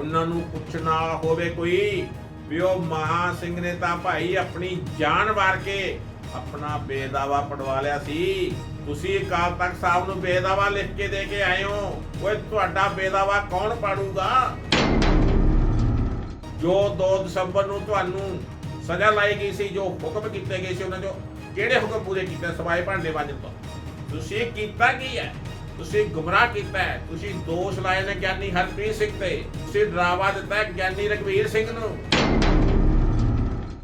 ਉਹਨਾਂ ਨੂੰ ਪੁੱਛਣਾ ਹੋਵੇ ਕੋਈ ਵੀ ਉਹ ਮਹਾ ਸਿੰਘ ਨੇ ਤਾਂ ਭਾਈ ਆਪਣੀ ਜਾਨ ਵਾਰ ਕੇ ਆਪਣਾ ਬੇਦਾਵਾ ਪੜਵਾ ਲਿਆ ਸੀ। ਤੁਸੀਂ ਅਕਾਲ ਤਖਤ ਸਾਹਿਬ ਨੂੰ ਬੇਦਾਵਾ ਲਿਖ ਕੇ ਦੇ ਕੇ ਆਏ ਹੋ। ਓਏ, ਤੁਹਾਡਾ ਬੇਦਾਵਾ ਕੌਣ ਪਾੜੂਗਾ? ਜੋ 2 ਦਸੰਬਰ ਨੂੰ ਤੁਹਾਨੂੰ ਸਜ਼ਾ ਲਾਈ ਗਈ ਸੀ, ਜੋ ਹੁਕਮ ਕੀਤੇ ਗਏ ਸੀ ਉਹਨਾਂ ਚੋਂ, ਕਿਹੜੇ ਹੁਕਮ ਪੂਰੇ ਕੀਤੇ ਸਵਾਏ ਭਾਂਡੇ ਵਾਜਨ ਤੋਂ? ਤੁਸੀਂ ਕੀਤਾ ਕੀ ਹੈ? ਤੁਸੀਂ ਗੁੰਮਰਾਹ ਕੀਤਾ ਹੈ। ਤੁਸੀਂ ਦੋਸ਼ ਲਾਏ ਨੇ ਗਿਆਨੀ ਹਰਪ੍ਰੀਤ ਸਿੰਘ ਤੇ। ਤੁਸੀਂ ਡਰਾਵਾ ਦਿੱਤਾ ਹੈ ਗਿਆਨੀ ਰਘਵੀਰ ਸਿੰਘ ਨੂੰ।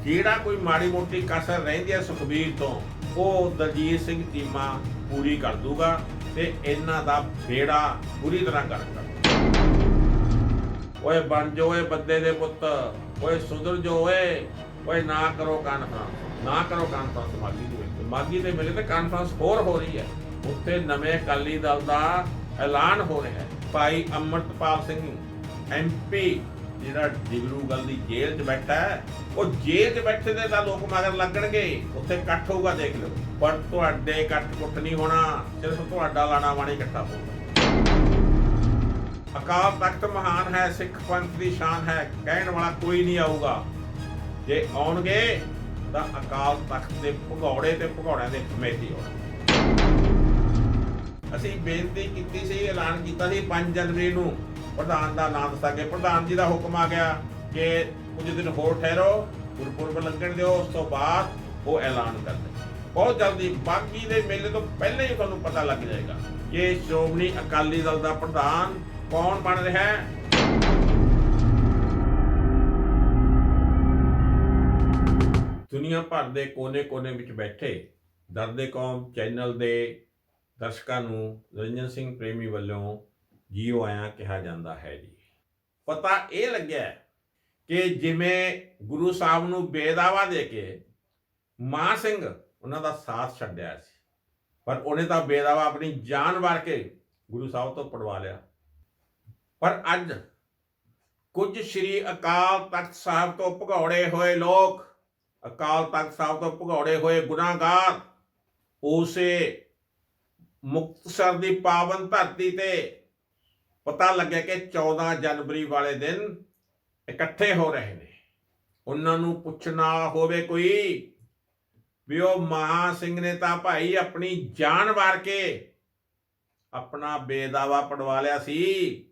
ਜਿਹੜਾ ਕੋਈ ਮਾੜੀ ਮੋਟੀ ਕਸਰ ਰਹਿੰਦੀ ਹੈ ਸੁਖਬੀਰ ਤੋਂ, ਉਹ ਦਲਜੀਤ ਸਿੰਘ ਚੀਮਾ ਪੂਰੀ ਕਰ ਦੂਗਾ ਤੇ ਇਹਨਾਂ ਦਾ ਫੇੜਾ ਪੂਰੀ ਤਰ੍ਹਾਂ ਕਰ ਓਏ ਬਣ ਜੋ ਓਏ ਬੰਦੇ ਦੇ ਪੁੱਤ, ਓਏ ਸੁਧਰ ਜੋ ਓਏ। ਓਏ ਨਾ ਕਰੋ ਕਾਨਫਰੰਸ ਨਾ ਕਰੋ ਕਾਨਫਰੰਸ ਮਾਗੀ ਦੇ ਵਿੱਚ। ਮਾਗੀ ਦੇ ਵੇਲੇ ਤੇ ਕਾਨਫਰੰਸ ਹੋਰ ਹੋ ਰਹੀ ਹੈ। ਉੱਥੇ ਨਵੇਂ ਅਕਾਲੀ ਦਲ ਦਾ ਐਲਾਨ ਹੋ ਰਿਹਾ ਹੈ। ਭਾਈ ਅਮਰਤਪਾਲ ਸਿੰਘ ਐਮਪੀ ਜਿਹੜਾ ਡਿਗਰੂਗਲ ਦੀ ਜੇਲ੍ਹ 'ਚ ਬੈਠਾ ਹੈ, ਉਹ ਜੇਲ੍ਹ 'ਚ ਬੈਠੇ ਦੇ ਤਾਂ ਲੋਕ ਮਗਰ ਲੱਗਣਗੇ। ਉੱਥੇ ਇਕੱਠ ਹੋਊਗਾ, ਦੇਖ ਲਓ। ਪਰ ਤੁਹਾਡੇ ਇਕੱਠ ਕੁੱਟ ਨਹੀਂ ਹੋਣਾ, ਸਿਰਫ ਤੁਹਾਡਾ ਲਾਣਾ ਵਾਣੀ ਇਕੱਠਾ ਹੋਊਗਾ। ਅਕਾਲ ਤਖਤ ਮਹਾਨ ਹੈ, ਸਿੱਖ ਪੰਥ ਦੀ ਸ਼ਾਨ ਹੈ, ਕਹਿਣ ਵਾਲਾ ਕੋਈ ਨਹੀਂ ਆਊਗਾ। ਜੇ ਆਉਣਗੇ, ਤਾਂ ਅਕਾਲ ਤਖਤ ਦੇ ਭਗੌੜੇ ਤੇ ਭਗੌੜਿਆਂ ਦੇ ਕਮੇਟੀ ਆਉਣਗੇ। ਅਸੀਂ ਬੇਨਤੀ ਕੀਤੀ ਸੀ, ਐਲਾਨ ਕੀਤਾ ਸੀ 5 ਜਨਵਰੀ ਨੂੰ। ਪ੍ਰਧਾਨ ਦਾ ਨਾਮ ਦੱਸਿਆ ਗਿਆ। ਪ੍ਰਧਾਨ ਜੀ ਦਾ ਹੁਕਮ ਆ ਗਿਆ ਕਿ ਕੁਝ ਦਿਨ ਹੋਰ ਠਹਿਰੋ, ਗੁਰਪੁਰਬ ਲੰਘਣ ਦਿਓ, ਉਸ ਤੋਂ ਬਾਅਦ ਉਹ ਐਲਾਨ ਕਰ ਦੇ ਬਹੁਤ ਜਲਦੀ, ਬਾਕੀ ਦੇ ਮੇਲੇ ਤੋਂ ਪਹਿਲਾਂ ਹੀ ਤੁਹਾਨੂੰ ਪਤਾ ਲੱਗ ਜਾਏਗਾ ਕਿ ਸ਼੍ਰੋਮਣੀ ਅਕਾਲੀ ਦਲ ਦਾ ਪ੍ਰਧਾਨ ਕੌਣ ਬਣ ਰਿਹਾ ਹੈ। ਦੁਨੀਆ ਭਰ ਦੇ ਕੋਨੇ-ਕੋਨੇ ਵਿੱਚ ਬੈਠੇ ਦਰਦੇ ਕੌਮ, ਚੈਨਲ ਦੇ ਦਰਸ਼ਕਾਂ ਨੂੰ ਰੰਜਨ ਸਿੰਘ ਪ੍ਰੇਮੀ ਵੱਲੋਂ ਜੀਓ ਆਇਆ ਕਿਹਾ ਜਾਂਦਾ ਹੈ ਜੀ। ਪਤਾ ਇਹ ਲੱਗਿਆ ਕਿ ਜਿਵੇਂ ਗੁਰੂ ਸਾਹਿਬ ਨੂੰ ਬੇਦਾਵਾ ਦੇ ਕੇ ਮਾਂ ਸਿੰਘ ਉਹਨਾਂ ਦਾ ਸਾਥ ਛੱਡਿਆ ਸੀ, ਪਰ ਉਹਨੇ ਤਾਂ ਬੇਦਾਵਾ ਆਪਣੀ ਜਾਨ ਵਾਰ ਕੇ ਗੁਰੂ ਸਾਹਿਬ ਤੋਂ ਪੜਵਾ ਲਿਆ। ਪਰ ਅੱਜ ਕੁਝ ਸ੍ਰੀ ਅਕਾਲ ਤਖਤ ਸਾਹਿਬ ਤੋਂ ਭਗੌੜੇ ਹੋਏ ਲੋਕ, ਅਕਾਲ ਤਖਤ ਸਾਹਿਬ ਤੋਂ ਭਗੌੜੇ ਹੋਏ ਗੁਨਾਹਗਾਰ, ਉਸੇ ਮੁਕਤਸਰ ਦੀ ਪਾਵਨ ਧਰਤੀ ਤੇ ਪਤਾ ਲੱਗਿਆ ਕਿ 14 ਜਨਵਰੀ ਵਾਲੇ ਦਿਨ ਇਕੱਠੇ ਹੋ ਰਹੇ ਨੇ। ਉਹਨਾਂ ਨੂੰ ਪੁੱਛਣਾ ਹੋਵੇ ਕੋਈ ਵੀ ਉਹ ਮਹਾ ਸਿੰਘ ਨੇ ਤਾਂ ਭਾਈ ਆਪਣੀ ਜਾਨ ਵਾਰ ਕੇ ਆਪਣਾ ਬੇਦਾਵਾ ਪੜਵਾ ਲਿਆ ਸੀ।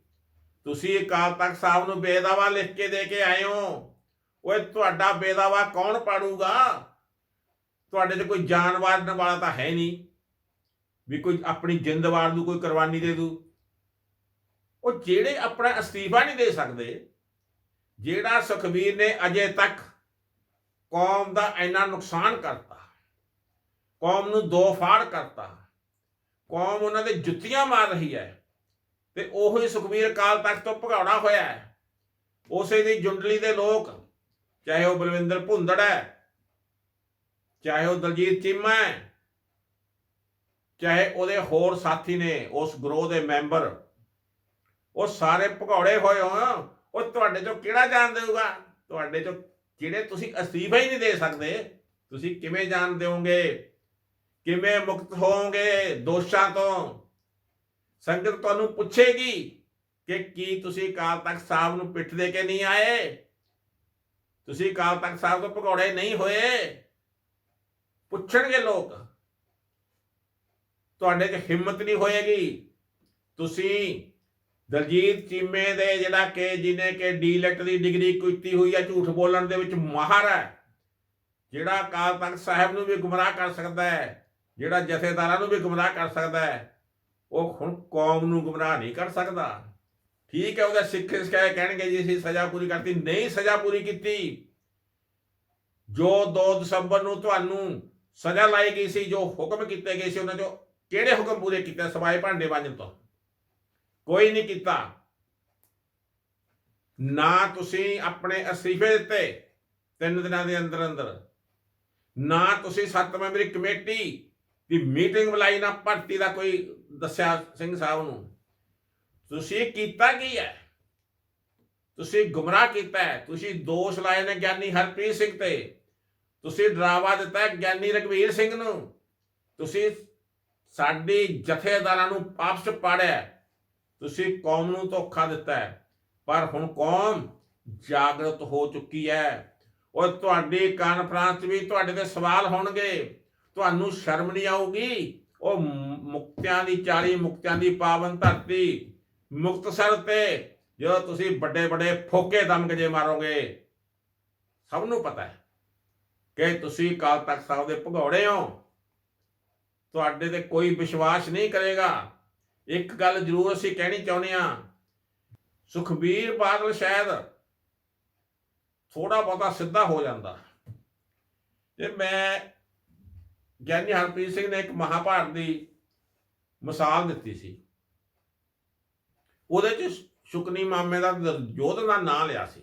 ਤੁਸੀਂ ਅਕਾਲ ਤਖਤ ਸਾਹਿਬ ਨੂੰ ਬੇਦਾਵਾ ਲਿਖ ਕੇ ਦੇ ਕੇ ਆਏ ਹੋ। ਓਏ, ਤੁਹਾਡਾ ਬੇਦਾਵਾ ਕੌਣ ਪਾੜੂਗਾ? ਤੁਹਾਡੇ 'ਚ ਕੋਈ ਜਾਨ ਵਾਰਨ ਵਾਲਾ ਤਾਂ ਹੈ ਨਹੀਂ। ਵੀ ਕੋਈ ਆਪਣੀ ਜਿੰਦ ਵਾਰ ਨੂੰ ਕੋਈ ਕੁਰਬਾਨੀ ਦੇ ਦੂ। ਉਹ ਜਿਹੜੇ ਆਪਣਾ ਅਸਤੀਫਾ ਨਹੀਂ ਦੇ ਸਕਦੇ, ਜਿਹੜਾ ਸੁਖਬੀਰ ਨੇ ਅਜੇ ਤੱਕ ਕੌਮ ਦਾ ਇੰਨਾ ਨੁਕਸਾਨ ਕਰਤਾ, ਕੌਮ ਨੂੰ ਦੋ ਫਾੜ ਕਰਤਾ, ਕੌਮ ਉਹਨਾਂ ਦੇ ਜੁੱਤੀਆਂ ਮਾਰ ਰਹੀ ਹੈ ਤੇ ਉਹੋ ਹੀ ਸੁਖਬੀਰ ਕਾਲ ਤੱਕ ਤੋਂ ਭਗਾਉਣਾ ਹੋਇਆ ਹੈ। ਉਸੇ ਦੀ ਜੁੰਡਲੀ ਦੇ ਲੋਕ, ਚਾਹੇ ਉਹ ਬਲਵਿੰਦਰ ਭੁੰਦੜ ਹੈ, ਚਾਹੇ ਉਹ ਦਲਜੀਤ ਚੀਮਾ ਹੈ ਚਾਹੇ ਉਹਦੇ ਹੋਰ ਸਾਥੀ ਨੇ, ਉਸ ਗਰੋਹ ਦੇ ਮੈਂਬਰ, ਉਹ ਸਾਰੇ ਭਗੌੜੇ ਹੋਏ ਹੋ ਉਹ ਤੁਹਾਡੇ ਚੋਂ ਕਿਹੜਾ ਜਾਣ ਦੇਊਗਾ? ਤੁਹਾਡੇ ਚੋਂ ਜਿਹੜੇ ਤੁਸੀਂ ਅਸਤੀਫਾ ਹੀ ਨਹੀਂ ਦੇ ਸਕਦੇ, ਤੁਸੀਂ ਕਿਵੇਂ ਜਾਣ ਦਿਓਗੇ ਕਿਵੇਂ ਮੁਕਤ ਹੋਵੋਗੇ ਦੋਸ਼ਾਂ ਤੋਂ? ਸੰਗਤ ਤੁਹਾਨੂੰ ਪੁੱਛੇਗੀ ਕਿ ਕੀ ਤੁਸੀਂ ਕਾਲ ਤਖਤ ਸਾਹਿਬ ਨੂੰ ਪਿੱਠ ਦੇ ਕੇ ਨਹੀਂ ਆਏ? ਤੁਸੀਂ ਕਾਲ ਤਖਤ ਸਾਹਿਬ ਤੋਂ ਭਗੌੜੇ ਨਹੀਂ ਹੋਏ? ਪੁੱਛਣਗੇ ਲੋਕ। ਤੁਹਾਡੇ 'ਚ ਹਿੰਮਤ ਨਹੀਂ ਹੋਏਗੀ। ਤੁਸੀਂ ਦਲਜੀਤ ਚੀਮੇ ਦੇ ਜਿਹੜਾ ਕਿ ਜਿਹਨੇ ਕਿ ਡੀਲੈਕਟ ਦੀ ਡਿਗਰੀ ਕੀਤੀ ਹੋਈ ਹੈ ਝੂਠ ਬੋਲਣ ਦੇ ਵਿੱਚ ਮਾਹਰ ਹੈ, ਜਿਹੜਾ ਅਕਾਲ ਤਖਤ ਸਾਹਿਬ ਨੂੰ ਵੀ ਗੁੰਮਰਾਹ ਕਰ ਸਕਦਾ ਹੈ, ਜਿਹੜਾ ਜਥੇਦਾਰਾਂ ਨੂੰ ਵੀ ਗੁੰਮਰਾਹ ਕਰ ਸਕਦਾ ਹੈ, ਉਹ ਹੁਣ ਕੌਮ ਨੂੰ ਗੁੰਮਰਾਹ ਨਹੀਂ ਕਰ ਸਕਦਾ। ਠੀਕ ਹੈ, ਉਹਦਾ ਸਿੱਖ ਇਸ ਕਹਿਣਗੇ ਜੀ, ਅਸੀਂ ਸਜ਼ਾ ਪੂਰੀ ਕਰਤੀ। ਨਹੀਂ ਸਜ਼ਾ ਪੂਰੀ ਕੀਤੀ। ਜੋ 2 ਦਸੰਬਰ ਨੂੰ ਤੁਹਾਨੂੰ ਸਜ਼ਾ ਲਾਈ ਗਈ ਸੀ, ਜੋ ਹੁਕਮ ਕੀਤੇ ਗਏ ਸੀ, ਉਹਨਾਂ ਚੋਂ ਕਿਹੜੇ ਹੁਕਮ ਪੂਰੇ ਕੀਤੇ ਸਵਾਏ ਭਾਂਡੇ ਵਾਜਨ ਤੋਂ? ਕੋਈ ਨਹੀਂ ਕੀਤਾ। ਨਾ ਤੁਸੀਂ ਆਪਣੇ ਅਸਤੀਫੇ ਦਿੱਤੇ ਤਿੰਨ ਦਿਨਾਂ ਦੇ ਅੰਦਰ ਅੰਦਰ। ਨਾ ਤੁਸੀਂ ਸੱਤ ਮੈਂਬਰੀ ਕਮੇਟੀ ਦੀ ਮੀਟਿੰਗ ਬੁਲਾਈ, ਨਾ ਭਰਤੀ ਦਾ ਕੋਈ ਦੱਸਿਆ ਸਿੰਘ ਸਾਹਿਬ ਨੂੰ। ਤੁਸੀਂ ਕੀਤਾ ਕੀ ਹੈ? ਤੁਸੀਂ ਗੁੰਮਰਾਹ ਕੀਤਾ ਤੁਸੀਂ ਦੋਸ਼ ਲਾਏ ਨੇ ਗਿਆਨੀ ਹਰਪ੍ਰੀਤ ਸਿੰਘ ਤੇ। ਤੁਸੀਂ ਡਰਾਵਾ ਦਿੱਤਾ ਗਿਆਨੀ ਰਘਵੀਰ ਸਿੰਘ ਨੂੰ। ਤੁਸੀਂ ਸਾਡੀ ਜਥੇਦਾਰਾਂ ਨੂੰ ਆਪਸ ਪਾੜਿਆ ਤੁਸੀਂ ਕੌਮ ਨੂੰ ਧੋਖਾ ਦਿੱਤਾ ਹੈ। ਪਰ ਹੁਣ ਕੌਮ ਜਾਗਰਤ ਹੋ ਚੁੱਕੀ ਹੈ। ਉਹ ਤੁਹਾਡੀ ਕਾਨਫਰੰਸ ਵੀ ਤੁਹਾਡੇ ਤੇ ਸਵਾਲ ਹੋਣਗੇ। ਤੁਹਾਨੂੰ ਸ਼ਰਮ ਨਹੀਂ ਆਊਗੀ? ਉਹ ਮੁਕਤਿਆਂ ਦੀ 40 ਮੁਕਤਿਆਂ ਦੀ ਪਾਵਨ ਧਰਤੀ ਮੁਕਤਸਰ ਤੇ ਜਦੋਂ ਤੁਸੀਂ ਵੱਡੇ ਵੱਡੇ ਫੋਕੇ ਦਮ ਦਮਗਜੇ ਮਾਰੋਗੇ, ਸਭ ਨੂੰ ਪਤਾ ਹੈ ਕਿ ਤੁਸੀਂ ਕਾਲ ਤਖਤ ਸਾਹਿਬ ਦੇ ਭਗੌੜੇ ਹੋ। ਤੁਹਾਡੇ ਤੇ ਕੋਈ ਵਿਸ਼ਵਾਸ ਨਹੀਂ ਕਰੇਗਾ। ਇੱਕ ਗੱਲ ਜ਼ਰੂਰ ਅਸੀਂ ਕਹਿਣੀ ਚਾਹੁੰਦੇ ਹਾਂ। ਸੁਖਬੀਰ ਬਾਦਲ ਸ਼ਾਇਦ ਥੋੜਾ ਬਹੁਤਾ ਸਿੱਧਾ ਹੋ ਜਾਂਦਾ। ਤੇ ਮੈਂ ਗਿਆਨੀ ਹਰਪ੍ਰੀਤ ਸਿੰਘ ਨੇ ਇੱਕ ਮਹਾਭਾਰਤ ਦੀ ਮਿਸਾਲ ਦਿੱਤੀ ਸੀ। ਉਹਦੇ ਚ ਸ਼ੁਕਨੀ ਮਾਮੇ ਦਾ ਦਰਜੋਧਨ ਦਾ ਨਾਂ ਲਿਆ ਸੀ।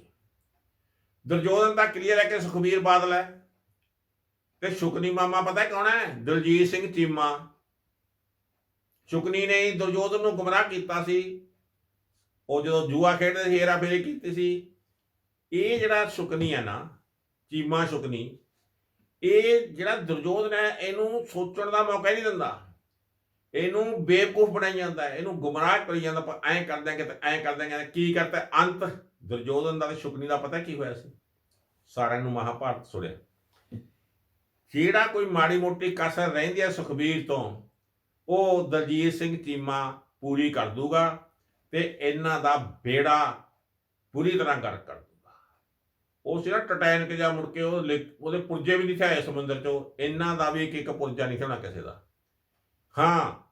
ਦਰਜੋਧਨ ਦਾ ਕਲੀਅਰ ਹੈ ਕਿ ਸੁਖਬੀਰ ਬਾਦਲ ਹੈ। ਤੇ ਸ਼ੁਕਨੀ ਮਾਮਾ ਪਤਾ ਕੌਣ ਹੈ? ਦਲਜੀਤ ਸਿੰਘ ਚੀਮਾ। ਸ਼ੁਕਨੀ ਨੇ ਹੀ ਦੁਰਯੋਧਨ ਨੂੰ ਗੁੰਮਰਾਹ ਕੀਤਾ ਸੀ। ਉਹ ਜਦੋਂ ਜੂਆ ਖੇਡਦੇ ਸੀ, ਹੇਰਾ ਫੇਰੀ ਕੀਤੀ ਸੀ। ਇਹ ਜਿਹੜਾ ਸ਼ੁਕਨੀ ਹੈ ਨਾ, ਚੀਮਾ ਸ਼ੁਕਨੀ, ਇਹ ਜਿਹੜਾ ਦੁਰਯੋਧਨ ਹੈ ਇਹਨੂੰ ਸੋਚਣ ਦਾ ਮੌਕਾ ਨਹੀਂ ਦਿੰਦਾ। ਇਹਨੂੰ ਬੇਵਕੂਫ ਬਣਾਈ ਜਾਂਦਾ ਹੈ। ਇਹਨੂੰ ਗੁੰਮਰਾਹ ਕਰੀ ਜਾਂਦਾ। ਪਰ ਐਂ ਕਰ ਦਿਆਂਗੇ ਤੇ ਐਂ ਕਰ ਦਿਆਂਗੇ ਕੀ ਕਰਤਾ ਅੰਤ ਦੁਰਯੋਧਨ ਦਾ ਤੇ ਸ਼ੁਕਨੀ ਦਾ ਪਤਾ ਕੀ ਹੋਇਆ ਸੀ? ਸਾਰਿਆਂ ਨੂੰ ਮਹਾਭਾਰਤ ਸੁਣਿਆ। ਜਿਹੜਾ ਕੋਈ ਮਾੜੀ ਮੋਟੀ ਕਸਰ ਰਹਿੰਦੀ ਹੈ ਸੁਖਬੀਰ ਤੋਂ, ਉਹ ਦਲਜੀਤ ਸਿੰਘ ਚੀਮਾ ਪੂਰੀ ਕਰ ਦੂਗਾ ਤੇ ਇਹਨਾਂ ਦਾ ਬੇੜਾ ਪੂਰੀ ਤਰ੍ਹਾਂ ਗਰਕ ਕਰ ਦੂਗਾ। ਉਹ ਸਿਰ ਕੇ ਜਾ ਮੁੜ ਕੇ ਉਹ ਲਿ- ਉਹਦੇ ਪੁਰਜੇ ਵੀ ਨਹੀਂ ਥਿਆਏ ਸਮੁੰਦਰ ਚੋਂ, ਇਹਨਾਂ ਦਾ ਵੀ ਇੱਕ ਇੱਕ ਪੁਰਜਾ ਨਹੀਂ ਹੋਣਾ ਕਿਸੇ ਦਾ। ਹਾਂ,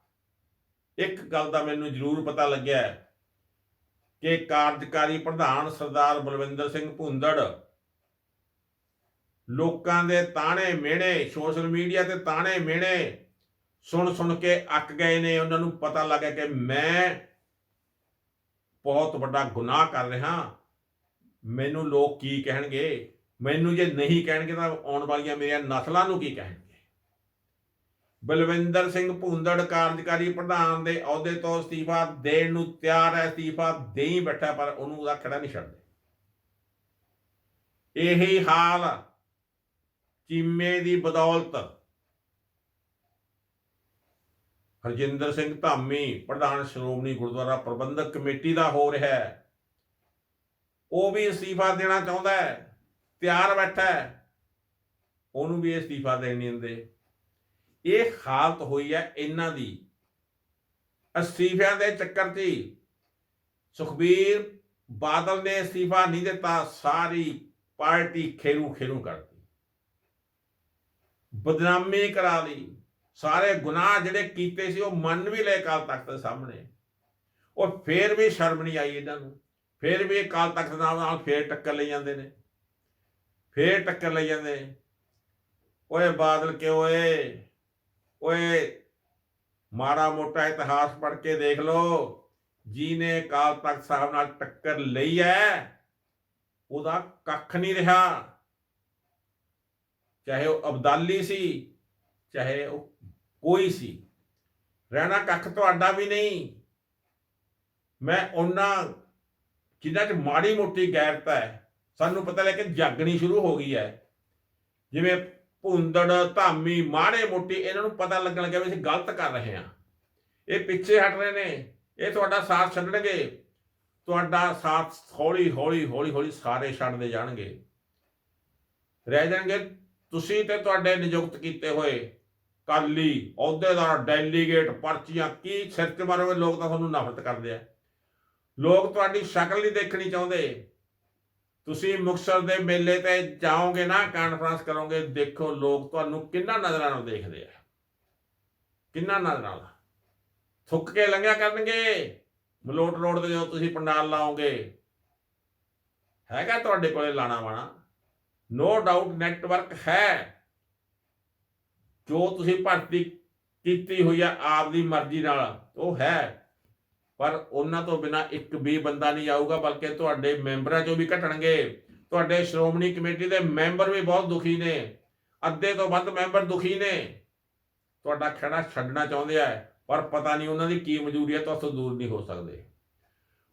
ਇੱਕ ਗੱਲ ਦਾ ਮੈਨੂੰ ਜ਼ਰੂਰ ਪਤਾ ਲੱਗਿਆ ਕਿ ਕਾਰਜਕਾਰੀ ਪ੍ਰਧਾਨ ਸਰਦਾਰ ਬਲਵਿੰਦਰ ਸਿੰਘ ਭੁੰਦੜ ਲੋਕਾਂ ਦੇ ਤਾਣੇ ਮਿਹਣੇ ਸੋਸ਼ਲ ਮੀਡੀਆ ਤੇ ਤਾਣੇ ਮਿਹਣੇ ਸੁਣ ਸੁਣ ਕੇ ਅੱਕ ਗਏ ਨੇ। ਉਹਨਾਂ ਨੂੰ ਪਤਾ ਲੱਗਾ ਕਿ ਮੈਂ ਬਹੁਤ ਵੱਡਾ ਗੁਨਾਹ ਕਰ ਰਿਹਾ। ਮੈਨੂੰ ਲੋਕ ਕੀ ਕਹਿਣਗੇ? ਮੈਨੂੰ ਜੇ ਨਹੀਂ ਕਹਿਣਗੇ ਤਾਂ ਆਉਣ ਵਾਲੀਆਂ ਮੇਰੀਆਂ ਨਸਲਾਂ ਨੂੰ ਕੀ ਕਹਿਣਗੇ? ਬਲਵਿੰਦਰ ਸਿੰਘ ਭੁੰਦੜ ਕਾਰਜਕਾਰੀ ਪ੍ਰਧਾਨ ਦੇ ਅਹੁਦੇ ਤੋਂ ਅਸਤੀਫਾ ਦੇਣ ਨੂੰ ਤਿਆਰ ਹੈ। ਅਸਤੀਫਾ ਦੇਈ ਬੈਠਾ, ਪਰ ਉਹਨੂੰ ਉਹਦਾ ਖੜਾ ਨਹੀਂ ਛੱਡਦੇ। ਇਹੀ ਹਾਲ ਚੀਮੇ ਦੀ ਬਦੌਲਤ। ਹਰਜਿੰਦਰ ਸਿੰਘ ਧਾਮੀ, ਪ੍ਰਧਾਨ ਸ਼੍ਰੋਮਣੀ ਗੁਰਦੁਆਰਾ ਪ੍ਰਬੰਧਕ ਕਮੇਟੀ ਦਾ ਹੋ ਰਿਹਾ ਹੈ। ਉਹ ਵੀ ਅਸਤੀਫਾ ਦੇਣਾ ਚਾਹੁੰਦਾ ਹੈ, ਤਿਆਰ ਬੈਠਾ ਹੈ। ਉਹਨੂੰ ਵੀ ਅਸਤੀਫਾ ਦੇਣ ਨਹੀਂ ਦਿੰਦੇ। ਇਹ ਹਾਲਤ ਹੋਈ ਹੈ ਇਹਨਾਂ ਦੀ। ਅਸਤੀਫਿਆਂ ਦੇ ਚੱਕਰ 'ਚ ਹੀ ਸੁਖਬੀਰ ਬਾਦਲ ਨੇ ਅਸਤੀਫਾ ਨਹੀਂ ਦਿੱਤਾ, ਸਾਰੀ ਪਾਰਟੀ ਖੇਰੂ ਖੇਰੂ ਕਰ ਬਦਨਾਮੀ ਕਰਾ ਲਈ। ਸਾਰੇ ਗੁਨਾਹ ਜਿਹੜੇ ਕੀਤੇ ਸੀ, ਉਹ ਮੰਨ ਵੀ ਲਏ ਕਾਲ ਤਖਤ ਦੇ ਸਾਹਮਣੇ। ਉਹ ਫੇਰ ਵੀ ਸ਼ਰਮ ਨਹੀਂ ਆਈ ਇਹਨਾਂ ਨੂੰ। ਫੇਰ ਵੀ ਇਹ ਕਾਲ ਤਖਤ ਨਾਲ ਨਾਲ ਫੇਰ ਟੱਕਰ ਲਈ ਜਾਂਦੇ ਨੇ। ਫੇਰ ਟੱਕਰ ਲਈ ਜਾਂਦੇ ਨੇ। ਓਏ ਬਾਦਲ ਕਿਉਂ ਓਏ? ਓਏ, ਮਾੜਾ ਮੋਟਾ ਇਤਿਹਾਸ ਪੜ੍ਹ ਕੇ ਦੇਖ ਲਓ। ਜਿਹਨੇ ਕਾਲ ਤਖਤ ਸਾਹਿਬ ਨਾਲ ਟੱਕਰ ਲਈ ਹੈ, ਉਹਦਾ ਕੱਖ ਨਹੀਂ ਰਿਹਾ। ਚਾਹੇ ਉਹ ਅਬਦਾਲੀ ਸੀ, ਚਾਹੇ ਉਹ ਕੋਈ ਸੀ। ਰਹਿਣਾ ਕੱਖ ਤੁਹਾਡਾ ਵੀ ਨਹੀਂ। ਮੈਂ ਉਹਨਾਂ ਜਿਨ੍ਹਾਂ 'ਚ ਮਾੜੀ ਮੋਟੀ ਗੈਰਤ ਹੈ, ਸਾਨੂੰ ਪਤਾ ਲੱਗ ਕਿ ਜਾਗਣੀ ਸ਼ੁਰੂ ਹੋ ਗਈ ਹੈ। ਜਿਵੇਂ ਭੁੰਦੜ, ਧਾਮੀ, ਮਾੜੇ ਮੋਟੀ ਇਹਨਾਂ ਨੂੰ ਪਤਾ ਲੱਗਣ ਲੱਗਿਆ ਵੀ ਅਸੀਂ ਗਲਤ ਕਰ ਰਹੇ ਹਾਂ। ਇਹ ਪਿੱਛੇ ਹਟ ਰਹੇ ਨੇ, ਇਹ ਤੁਹਾਡਾ ਸਾਥ ਛੱਡਣਗੇ। ਤੁਹਾਡਾ ਸਾਥ ਹੌਲੀ ਹੌਲੀ ਹੌਲੀ ਹੌਲੀ ਸਾਰੇ ਛੱਡਦੇ ਜਾਣਗੇ। ਰਹਿ ਜਾਣਗੇ ਤੁਸੀਂ ਤੇ ਤੁਹਾਡੇ ਨਿਯੁਕਤ ਕੀਤੇ ਹੋਏ ਕਾਲੀ ਅਹੁਦੇਦਾਰ ਡੈਲੀਗੇਟ ਪਰਚੀਆਂ ਕੀ ਸਿਰ ਤੇ ਹੋਏ ਲੋਕ ਤਾਂ ਤੁਹਾਨੂੰ ਨਫ਼ਰਤ ਕਰਦੇ ਆ। ਲੋਕ ਤੁਹਾਡੀ ਸ਼ਕਲ ਨਹੀਂ ਦੇਖਣੀ ਚਾਹੁੰਦੇ। ਤੁਸੀਂ ਮੁਕਤਸਰ ਦੇ ਮੇਲੇ ਤੇ ਜਾਓਗੇ ਨਾ ਕਾਨਫਰੰਸ ਕਰੋਗੇ, ਦੇਖੋ ਲੋਕ ਤੁਹਾਨੂੰ ਕਿੰਨਾ ਨਜ਼ਰਾਂ ਨਾਲ ਦੇਖਦੇ ਆ। ਕਿੰਨਾ ਨਜ਼ਰਾਂ ਨਾਲ। ਥੁੱਕ ਕੇ ਲੰਘਿਆ ਕਰਨਗੇ। ਮਲੋਟ ਰੋਡ ਤੇ ਜਦੋਂ ਤੁਸੀਂ ਪੰਡਾਲ ਲਾਓਗੇ, ਹੈਗਾ ਤੁਹਾਡੇ ਕੋਲੇ ਲਾਣਾ ਵਾਣਾ। ਨੋ ਡਾਊਟ ਨੈਟਵਰਕ ਹੈ। ਜੋ ਤੁਸੀਂ ਭਰਤੀ ਕੀਤੀ ਹੋਈ ਆ ਆਪ ਮਰਜ਼ੀ ਨਾਲ, ਉਹ ਹੈ। ਪਰ ਉਹਨਾਂ ਤੋਂ ਬਿਨਾ ਇੱਕ ਵੀ ਬੰਦਾ ਨਹੀਂ ਆਊਗਾ, ਬਲਕਿ ਤੁਹਾਡੇ ਮੈਂਬਰਾਂ ਚੋਂ ਵੀ ਘਟਣਗੇ। ਤੁਹਾਡੇ ਸ਼੍ਰੋਮਣੀ ਕਮੇਟੀ ਦੇ ਮੈਂਬਰ ਵੀ ਬਹੁਤ ਦੁਖੀ ਨੇ। ਅੱਧੇ ਤੋਂ ਵੱਧ ਮੈਂਬਰ ਦੁਖੀ ਨੇ। ਤੁਹਾਡਾ ਖੜਾ ਛੱਡਣਾ ਚਾਹੁੰਦੇ ਆ, ਪਰ ਪਤਾ ਨਹੀਂ ਉਹਨਾਂ ਦੀ ਕੀ ਮਜਬੂਰੀ ਹੈ ਤੋਂ ਦੂਰ ਨਹੀਂ ਹੋ ਸਕਦੇ।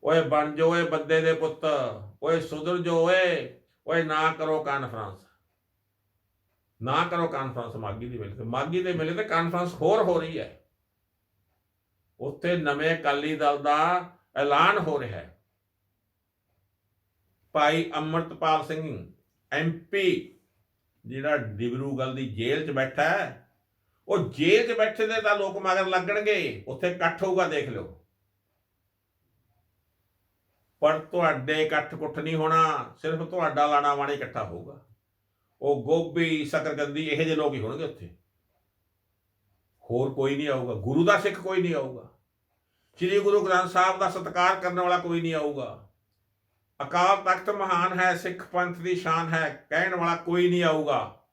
ਓਏ ਬਣ ਜੋ ਓਏ ਬੰਦੇ ਦੇ ਪੁੱਤ, ਓਏ ਸੁਧਰ ਜੋ ਓਏ। ਓਏ ਨਾ ਕਰੋ ਕਾਨਫਰੰਸ ਨਾ ਕਰੋ ਕਾਨਫਰੰਸ ਮਾਗੀ ਦੇ ਵੇਲੇ ਤੇ। ਮਾਗੀ ਦੇ ਮੇਲੇ ਤੇ ਕਾਨਫਰੰਸ ਹੋਰ ਹੋ ਰਹੀ ਹੈ। ਉੱਥੇ ਨਵੇਂ ਅਕਾਲੀ ਦਲ ਦਾ ਐਲਾਨ ਹੋ ਰਿਹਾ ਹੈ। ਭਾਈ ਅਮਰਤਪਾਲ ਸਿੰਘ ਐਮਪੀ ਜਿਹੜਾ ਡਿਬਰੂਗਲ ਦੀ ਜੇਲ੍ਹ 'ਚ ਬੈਠਾ ਹੈ, ਉਹ ਜੇਲ੍ਹ 'ਚ ਬੈਠੇ ਦੇ ਤਾਂ ਲੋਕ ਮਗਰ ਲੱਗਣਗੇ। ਉੱਥੇ ਇਕੱਠ ਹੋਊਗਾ, ਦੇਖ ਲਿਓ। ਪਰ ਤੁਹਾਡੇ ਇਕੱਠ ਕੁੱਠ ਨਹੀਂ ਹੋਣਾ, ਸਿਰਫ ਤੁਹਾਡਾ ਲਾਣਾ ਵਾਣੀ ਇਕੱਠਾ ਹੋਊਗਾ। ਉਹ ਗੋਭੀ ਸਕਰਗੰਦੀ ਇਹੋ ਜਿਹੇ ਲੋਕ ਹੀ ਹੋਣਗੇ ਉੱਥੇ। ਹੋਰ ਕੋਈ ਨਹੀਂ ਆਊਗਾ। ਗੁਰੂ ਦਾ ਸਿੱਖ ਕੋਈ ਨਹੀਂ ਆਊਗਾ। ਸ੍ਰੀ ਗੁਰੂ ਗ੍ਰੰਥ ਸਾਹਿਬ ਦਾ ਸਤਿਕਾਰ ਕਰਨ ਵਾਲਾ ਕੋਈ ਨਹੀਂ ਆਊਗਾ। ਅਕਾਲ ਤਖਤ ਮਹਾਨ ਹੈ, ਸਿੱਖ ਪੰਥ ਦੀ ਸ਼ਾਨ ਹੈ, ਕਹਿਣ ਵਾਲਾ ਕੋਈ ਨਹੀਂ ਆਊਗਾ।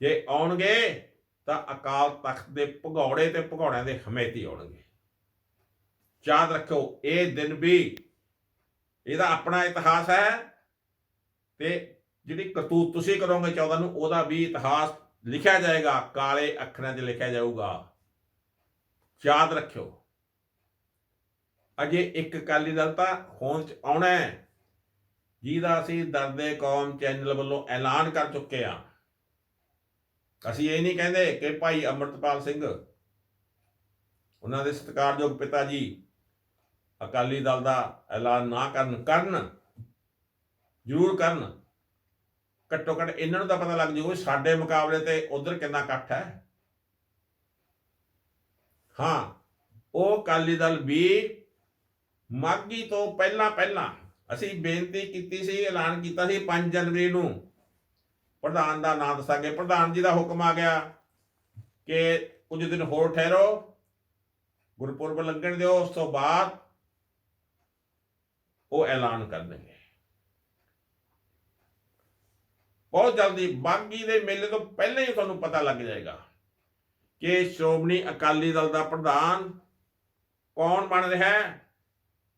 ਜੇ ਆਉਣਗੇ, ਤਾਂ ਅਕਾਲ ਤਖਤ ਦੇ ਭਗੌੜੇ ਤੇ ਭਗੌੜਿਆਂ ਦੇ ਹਮੇਤੀ ਆਉਣਗੇ। ਯਾਦ ਰੱਖੋ ਇਹ ਦਿਨ ਵੀ ਇਹਦਾ ਆਪਣਾ ਇਤਿਹਾਸ ਹੈ ਤੇ ਜਿਹੜੀ ਕਰਤੂਤ ਤੁਸੀਂ ਕਰੋਗੇ 14 ਨੂੰ, ਉਹਦਾ ਵੀ ਇਤਿਹਾਸ ਲਿਖਿਆ ਜਾਏਗਾ, ਕਾਲੇ ਅੱਖਰਾਂ 'ਚ ਲਿਖਿਆ ਜਾਊਗਾ। ਯਾਦ ਰੱਖਿਓ। ਅਜੇ ਇੱਕ ਅਕਾਲੀ ਦਲ ਤਾਂ ਹੋਂਦ 'ਚ ਆਉਣਾ ਹੈ, ਜਿਹਦਾ ਅਸੀਂ ਦਰਦੇ ਕੌਮ ਚੈਨਲ ਵੱਲੋਂ ਐਲਾਨ ਕਰ ਚੁੱਕੇ ਆ ਅਸੀਂ ਇਹ ਨਹੀਂ ਕਹਿੰਦੇ ਕਿ ਭਾਈ ਅਮਰਤਪਾਲ ਸਿੰਘ, ਉਹਨਾਂ ਦੇ ਸਤਿਕਾਰਯੋਗ ਪਿਤਾ ਜੀ ਅਕਾਲੀ ਦਲ ਦਾ ਐਲਾਨ ਨਾ ਕਰਨ ਕਰਨ, ਜ਼ਰੂਰ ਕਰਨ। ਘੱਟੋ ਘੱਟ ਇਹਨਾਂ ਨੂੰ ਤਾਂ ਪਤਾ ਲੱਗ ਜਾਊਗਾ ਸਾਡੇ ਮੁਕਾਬਲੇ ਤੇ ਉਧਰ ਕਿੰਨਾ ਇਕੱਠ ਹੈ। ਹਾਂ, ਉਹ ਅਕਾਲੀ ਦਲ ਵੀ ਮਾਗੀ ਤੋਂ ਪਹਿਲਾਂ ਪਹਿਲਾਂ ਅਸੀਂ ਬੇਨਤੀ ਕੀਤੀ ਸੀ, ਐਲਾਨ ਕੀਤਾ ਸੀ 5 ਜਨਵਰੀ ਨੂੰ। ਪ੍ਰਧਾਨ ਦਾ ਨਾਮ ਦੱਸਾਂਗੇ ਪ੍ਰਧਾਨ ਜੀ ਦਾ ਹੁਕਮ ਆ ਗਿਆ ਕਿ ਕੁਝ ਦਿਨ ਹੋਰ ਠਹਿਰੋ, ਗੁਰਪੁਰਬ ਲੰਘਣ ਦਿਓ, ਉਸ ਤੋਂ ਬਾਅਦ ਉਹ ਐਲਾਨ ਕਰਨਗੇ ਬਹੁਤ ਜਲਦੀ ਬਾਗੀ ਦੇ ਮੇਲੇ ਤੋਂ ਪਹਿਲਾਂ ਹੀ ਤੁਹਾਨੂੰ ਪਤਾ ਲੱਗ ਜਾਏਗਾ ਕਿ ਸ਼੍ਰੋਮਣੀ ਅਕਾਲੀ ਦਲ ਦਾ ਪ੍ਰਧਾਨ ਕੌਣ ਬਣ ਰਿਹਾ ਹੈ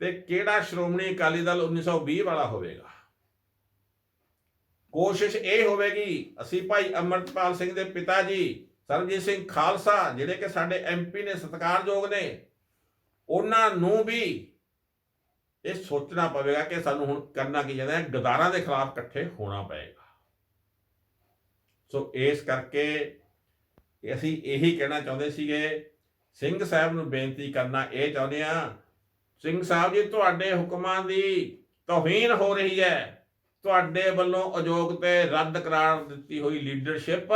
ਤੇ ਕਿਹੜਾ ਸ਼੍ਰੋਮਣੀ ਅਕਾਲੀ ਦਲ 1920 ਵਾਲਾ ਹੋਵੇਗਾ। ਕੋਸ਼ਿਸ਼ ਇਹ ਹੋਵੇਗੀ, ਅਸੀਂ ਭਾਈ ਅਮਰਤਪਾਲ ਸਿੰਘ ਦੇ ਪਿਤਾ ਜੀ, ਸਰਬਜੀਤ ਸਿੰਘ ਖਾਲਸਾ, ਜਿਹੜੇ ਕਿ ਸਾਡੇ ਐਮਪੀ ਨੇ ਸਤਿਕਾਰਯੋਗ ਨੇ, ਉਹਨਾਂ ਨੂੰ ਵੀ ਇਹ ਸੋਚਣਾ ਪਵੇਗਾ ਕਿ ਸਾਨੂੰ ਹੁਣ ਕਰਨਾ ਕੀ ਚਾਹੀਦਾ ਹੈ, ਗਦਾਰਾਂ ਦੇ ਖਿਲਾਫ ਇਕੱਠੇ ਹੋਣਾ ਪਏਗਾ ਸੋ ਇਸ ਕਰਕੇ ਅਸੀਂ ਇਹੀ ਕਹਿਣਾ ਚਾਹੁੰਦੇ ਸੀਗੇ, ਸਿੰਘ ਸਾਹਿਬ ਨੂੰ ਬੇਨਤੀ ਕਰਨਾ ਇਹ ਚਾਹੁੰਦੇ ਆ ਸਿੰਘ ਸਾਹਿਬ ਜੀ, ਤੁਹਾਡੇ ਹੁਕਮਾਂ ਦੀ ਤੋਹੀਨ ਹੋ ਰਹੀ ਹੈ। ਤੁਹਾਡੇ ਵੱਲੋਂ ਅਯੋਗ ਤੇ ਰੱਦ ਕਰਾਰ ਦਿੱਤੀ ਹੋਈ ਲੀਡਰਸ਼ਿਪ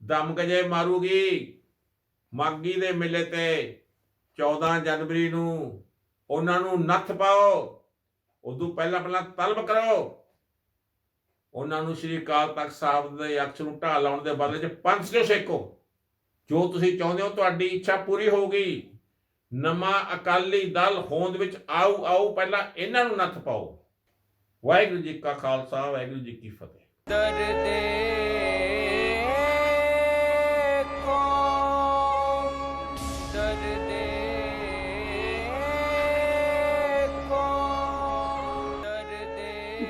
ਦਮ ਗਜੇ ਮਾਰੂਗੀ। ਮਾਗੀ ਦੇ ਮੇਲੇ ਤੇ 14 ਜਨਵਰੀ ਨੂੰ ਉਹਨਾਂ ਨੂੰ ਨੱਥ ਪਾਓ। ਉਦੋਂ ਪਹਿਲਾਂ ਪਹਿਲਾਂ ਤਲਬ ਕਰੋ ਉਹਨਾਂ ਨੂੰ ਸ੍ਰੀ ਅਕਾਲ ਤਖਤ ਸਾਹਿਬ ਦੇ ਅਕਸ਼ ਨੂੰ ਢਾਹ ਲਾਉਣ ਦੇ ਬਦਲੇ 'ਚ ਪੰਥ ਜੋ ਸੇਕੋ। ਜੋ ਤੁਸੀਂ ਚਾਹੁੰਦੇ ਹੋ, ਤੁਹਾਡੀ ਇੱਛਾ ਪੂਰੀ ਹੋਊਗੀ। ਨਵਾਂ ਅਕਾਲੀ ਦਲ ਹੋਂਦ ਵਿੱਚ ਆਉ ਆਉ ਪਹਿਲਾਂ ਇਹਨਾਂ ਨੂੰ ਨੱਥ ਪਾਓ। ਵਾਹਿਗੁਰੂ ਜੀ ਕਾ ਖਾਲਸਾ, ਵਾਹਿਗੁਰੂ ਜੀ ਕੀ ਫਤਿਹ। ਦਰਦੇ